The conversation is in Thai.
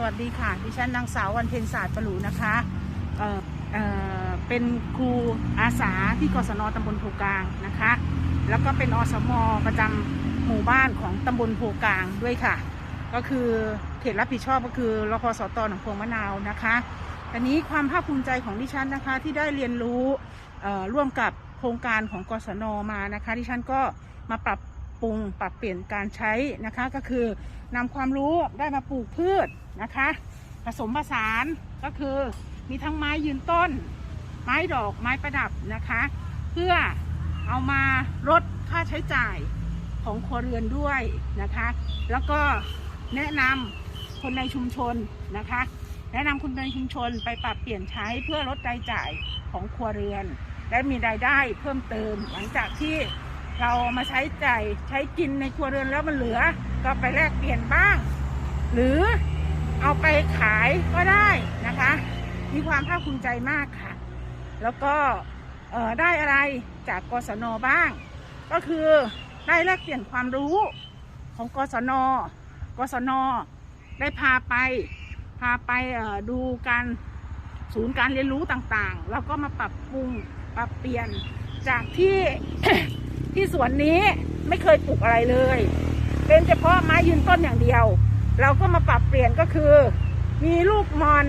สวัสดีค่ะ ดิฉันนางสาววันเพ็ญศาสตร์ปรูนะคะเอ่อเอ่อเป็นครูอาสาที่กศนตำบลโพกลางนะคะ แล้วก็เป็นอสมประจำหมู่บ้านของตำบลโพกลางด้วยค่ะ ก็คือเขตรับผิดชอบก็คือรพสตหนองพวงมะนาวนะคะอันนี้ความภาคภูมิใจของดิฉันนะคะที่ได้เรียนรู้เอ่อร่วมกับโครงการของกศนมานะคะดิฉันก็มาปรับปรุงปรับเปลี่ยนการใช้นะคะ ก็คือนำความรู้ได้มาปลูกพืช นะคะ ผสมผสานก็คือมีทั้งไม้ยืนต้น ไม้ดอกไม้ประดับนะคะ เพื่อเอามาลดค่าใช้จ่ายของครัวเรือนด้วยนะคะ แล้วก็แนะนำคนในชุมชนนะคะ แนะนำคนในชุมชนไปปรับเปลี่ยนใช้เพื่อลดรายจ่ายของครัวเรือน และมีรายได้เพิ่มเติมหลังจากที่เรามาใช้จ่ายใช้กินในครัวเรือนแล้วมันเหลือ ก็ไปแลกเปลี่ยนบ้าง หรือ เอาไปขายก็ได้นะคะ มีความภาคภูมิใจมากค่ะ แล้วก็ได้อะไรจากกศนบ้าง ก็คือได้แลกเปลี่ยนความรู้ของกศน กศน ได้พาไปพาไปดูการศูนย์การเรียนรู้ต่างๆ แล้วก็มาปรับปรุงปรับเปลี่ยนจากที่ที่สวนนี้ไม่เคยปลูกอะไรเลย เป็นเฉพาะไม้ยืนต้นอย่างเดียว เราก็มาปรับเปลี่ยนก็คือ มีลูกมอน